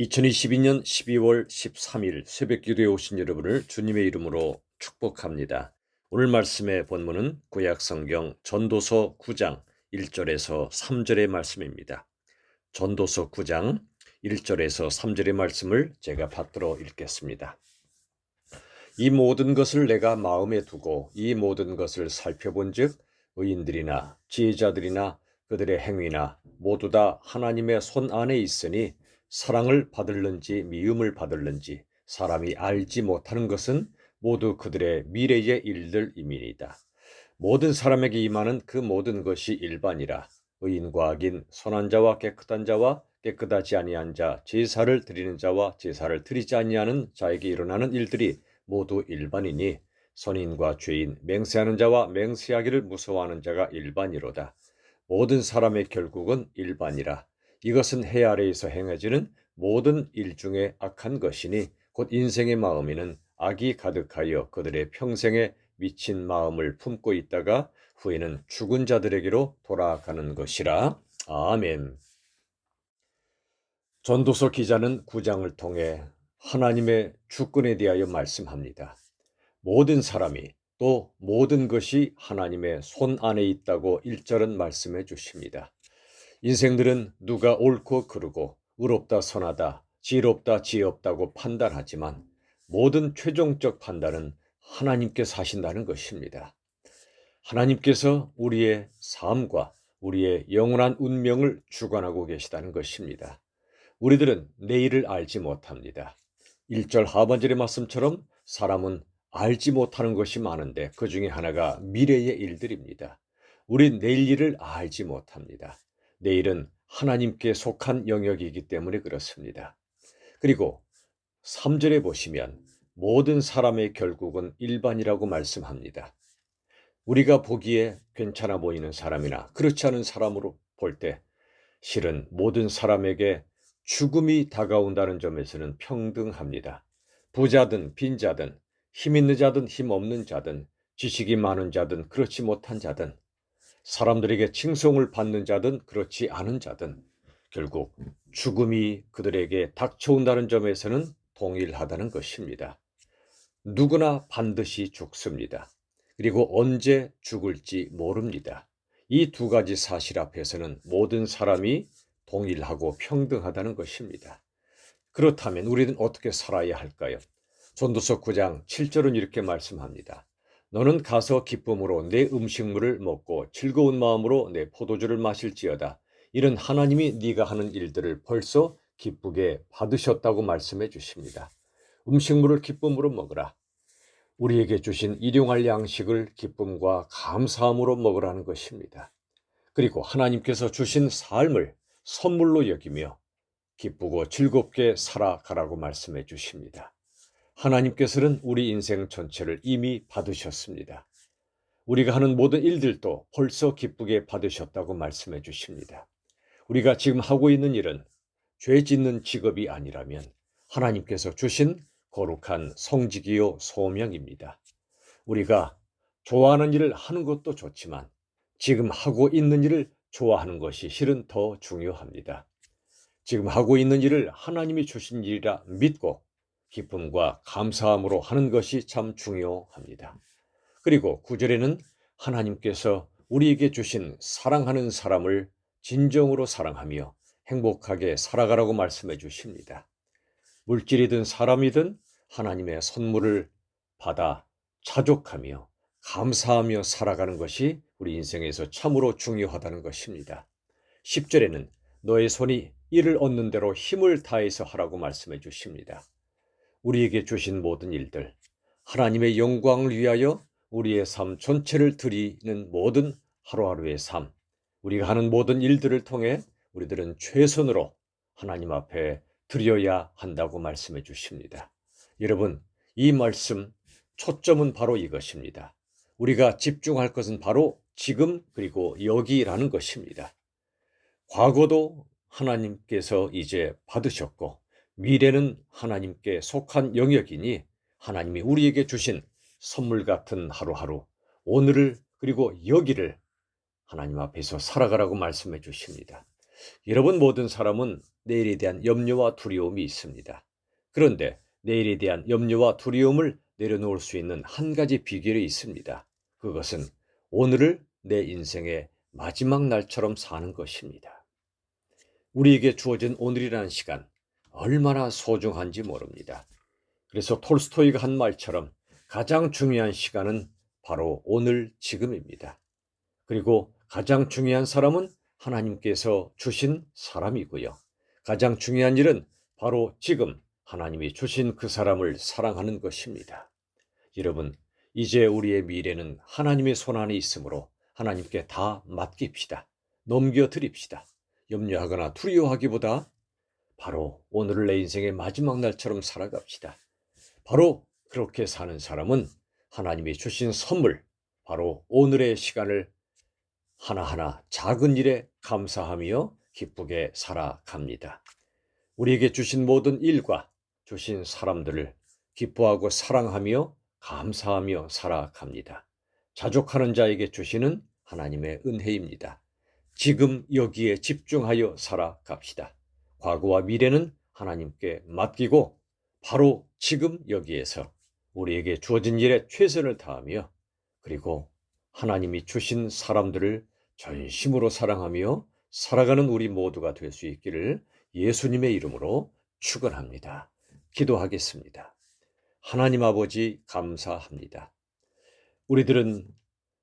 2022년 12월 13일 새벽 기도에 오신 여러분을 주님의 이름으로 축복합니다. 오늘 말씀의 본문은 구약 성경 전도서 9장 1절에서 3절의 말씀입니다. 전도서 9장 1절에서 3절의 말씀을 제가 받들어 읽겠습니다. 이 모든 것을 내가 마음에 두고 이 모든 것을 살펴본즉 의인들이나 지혜자들이나 그들의 행위나 모두 다 하나님의 손 안에 있으니 사랑을 받을는지 미움을 받을는지 사람이 알지 못하는 것은 모두 그들의 미래의 일들임이니이다. 모든 사람에게 임하는 그 모든 것이 일반이라 의인과 악인 선한 자와 깨끗한 자와 깨끗하지 아니한 자 제사를 드리는 자와 제사를 드리지 아니하는 자에게 일어나는 일들이 모두 일반이니 선인과 죄인 맹세하는 자와 맹세하기를 무서워하는 자가 일반이로다. 모든 사람의 결국은 일반이라 이것은 해 아래에서 행해지는 모든 일 중에 악한 것이니 곧 인생의 마음에는 악이 가득하여 그들의 평생에 미친 마음을 품고 있다가 후에는 죽은 자들에게로 돌아가는 것이라. 아멘. 전도서 기자는 구장을 통해 하나님의 주권에 대하여 말씀합니다. 모든 사람이 또 모든 것이 하나님의 손 안에 있다고 1절은 말씀해 주십니다. 인생들은 누가 옳고 그르고 의롭다 선하다 지혜롭다 지혜없다고 판단하지만 모든 최종적 판단은 하나님께서 하신다는 것입니다. 하나님께서 우리의 삶과 우리의 영원한 운명을 주관하고 계시다는 것입니다. 우리들은 내일을 알지 못합니다. 1절 하반절의 말씀처럼 사람은 알지 못하는 것이 많은데 그 중에 하나가 미래의 일들입니다. 우린 내일 일을 알지 못합니다. 내일은 하나님께 속한 영역이기 때문에 그렇습니다. 그리고 3절에 보시면 모든 사람의 결국은 일반이라고 말씀합니다. 우리가 보기에 괜찮아 보이는 사람이나 그렇지 않은 사람으로 볼 때 실은 모든 사람에게 죽음이 다가온다는 점에서는 평등합니다. 부자든 빈자든 힘 있는 자든 힘 없는 자든 지식이 많은 자든 그렇지 못한 자든 사람들에게 칭송을 받는 자든 그렇지 않은 자든 결국 죽음이 그들에게 닥쳐온다는 점에서는 동일하다는 것입니다. 누구나 반드시 죽습니다. 그리고 언제 죽을지 모릅니다. 이 두 가지 사실 앞에서는 모든 사람이 동일하고 평등하다는 것입니다. 그렇다면 우리는 어떻게 살아야 할까요? 전도서 9장 7절은 이렇게 말씀합니다. 너는 가서 기쁨으로 내 음식물을 먹고 즐거운 마음으로 내 포도주를 마실지어다. 이런 하나님이 네가 하는 일들을 벌써 기쁘게 받으셨다고 말씀해 주십니다. 음식물을 기쁨으로 먹으라. 우리에게 주신 일용할 양식을 기쁨과 감사함으로 먹으라는 것입니다. 그리고 하나님께서 주신 삶을 선물로 여기며 기쁘고 즐겁게 살아가라고 말씀해 주십니다. 하나님께서는 우리 인생 전체를 이미 받으셨습니다. 우리가 하는 모든 일들도 벌써 기쁘게 받으셨다고 말씀해 주십니다. 우리가 지금 하고 있는 일은 죄 짓는 직업이 아니라면 하나님께서 주신 거룩한 성직이요 소명입니다. 우리가 좋아하는 일을 하는 것도 좋지만 지금 하고 있는 일을 좋아하는 것이 실은 더 중요합니다. 지금 하고 있는 일을 하나님이 주신 일이라 믿고 기쁨과 감사함으로 하는 것이 참 중요합니다. 그리고 구절에는 하나님께서 우리에게 주신 사랑하는 사람을 진정으로 사랑하며 행복하게 살아가라고 말씀해 주십니다. 물질이든 사람이든 하나님의 선물을 받아 자족하며 감사하며 살아가는 것이 우리 인생에서 참으로 중요하다는 것입니다. 10절에는 너의 손이 이를 얻는 대로 힘을 다해서 하라고 말씀해 주십니다. 우리에게 주신 모든 일들, 하나님의 영광을 위하여 우리의 삶 전체를 드리는 모든 하루하루의 삶, 우리가 하는 모든 일들을 통해 우리들은 최선으로 하나님 앞에 드려야 한다고 말씀해 주십니다. 여러분, 이 말씀 초점은 바로 이것입니다. 우리가 집중할 것은 바로 지금 그리고 여기라는 것입니다. 과거도 하나님께서 이제 받으셨고 미래는 하나님께 속한 영역이니 하나님이 우리에게 주신 선물 같은 하루하루, 오늘을 그리고 여기를 하나님 앞에서 살아가라고 말씀해 주십니다. 여러분 모든 사람은 내일에 대한 염려와 두려움이 있습니다. 그런데 내일에 대한 염려와 두려움을 내려놓을 수 있는 한 가지 비결이 있습니다. 그것은 오늘을 내 인생의 마지막 날처럼 사는 것입니다. 우리에게 주어진 오늘이라는 시간 얼마나 소중한지 모릅니다. 그래서 톨스토이가 한 말처럼 가장 중요한 시간은 바로 오늘 지금입니다. 그리고 가장 중요한 사람은 하나님께서 주신 사람이고요. 가장 중요한 일은 바로 지금 하나님이 주신 그 사람을 사랑하는 것입니다. 여러분, 이제 우리의 미래는 하나님의 손 안에 있으므로 하나님께 다 맡깁시다. 넘겨드립시다. 염려하거나 두려워하기보다 바로 오늘을 내 인생의 마지막 날처럼 살아갑시다. 바로 그렇게 사는 사람은 하나님이 주신 선물, 바로 오늘의 시간을 하나하나 작은 일에 감사하며 기쁘게 살아갑니다. 우리에게 주신 모든 일과 주신 사람들을 기뻐하고 사랑하며 감사하며 살아갑니다. 자족하는 자에게 주시는 하나님의 은혜입니다. 지금 여기에 집중하여 살아갑시다. 과거와 미래는 하나님께 맡기고 바로 지금 여기에서 우리에게 주어진 일에 최선을 다하며 그리고 하나님이 주신 사람들을 전심으로 사랑하며 살아가는 우리 모두가 될 수 있기를 예수님의 이름으로 축원합니다. 기도하겠습니다. 하나님 아버지 감사합니다. 우리들은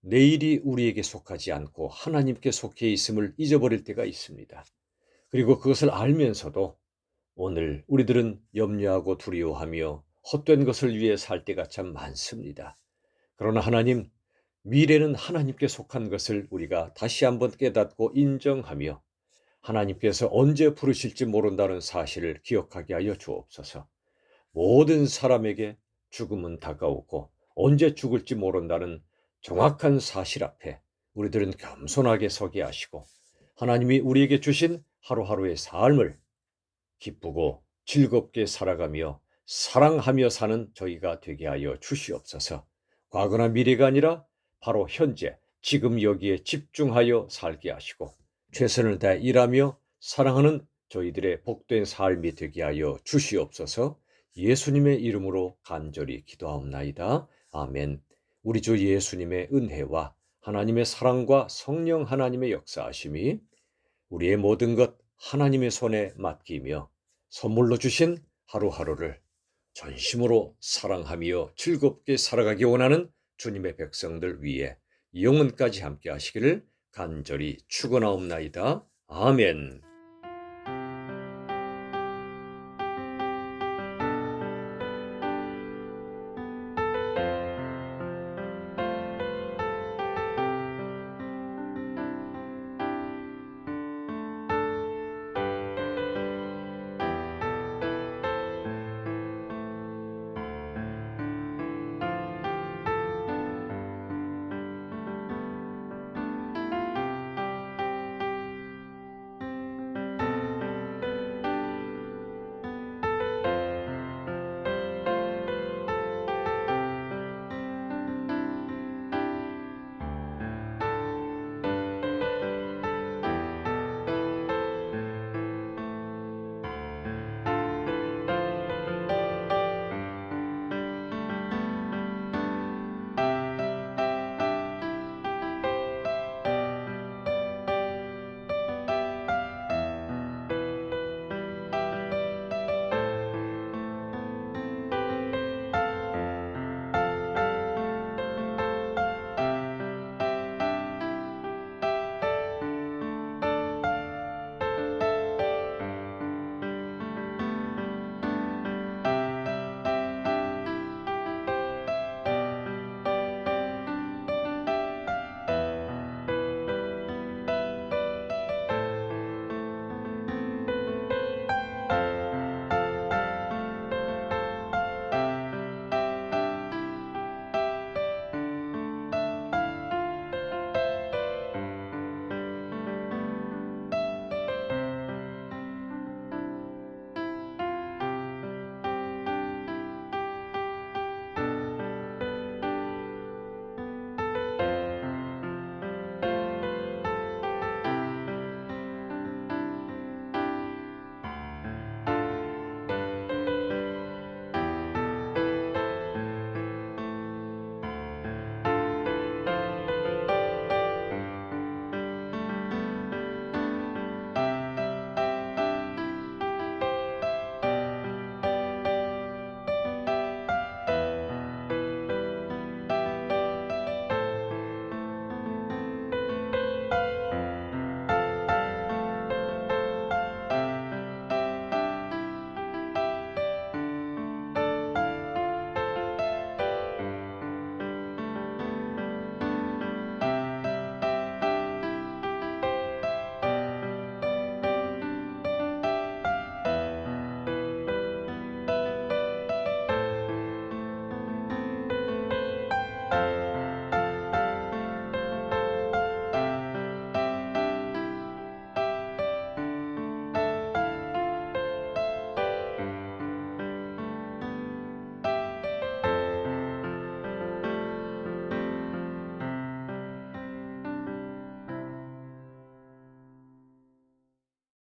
내일이 우리에게 속하지 않고 하나님께 속해 있음을 잊어버릴 때가 있습니다. 그리고 그것을 알면서도 오늘 우리들은 염려하고 두려워하며 헛된 것을 위해 살 때가 참 많습니다. 그러나 하나님, 미래는 하나님께 속한 것을 우리가 다시 한번 깨닫고 인정하며 하나님께서 언제 부르실지 모른다는 사실을 기억하게 하여 주옵소서. 모든 사람에게 죽음은 다가오고 언제 죽을지 모른다는 정확한 사실 앞에 우리들은 겸손하게 서게 하시고 하나님이 우리에게 주신 하루하루의 삶을 기쁘고 즐겁게 살아가며 사랑하며 사는 저희가 되게 하여 주시옵소서. 과거나 미래가 아니라 바로 현재, 지금 여기에 집중하여 살게 하시고 최선을 다해 일하며 사랑하는 저희들의 복된 삶이 되게 하여 주시옵소서. 예수님의 이름으로 간절히 기도하옵나이다. 아멘. 우리 주 예수님의 은혜와 하나님의 사랑과 성령 하나님의 역사하심이 우리의 모든 것 하나님의 손에 맡기며 선물로 주신 하루하루를 전심으로 사랑하며 즐겁게 살아가기 원하는 주님의 백성들 위해 영혼까지 함께 하시기를 간절히 축원하옵나이다. 아멘.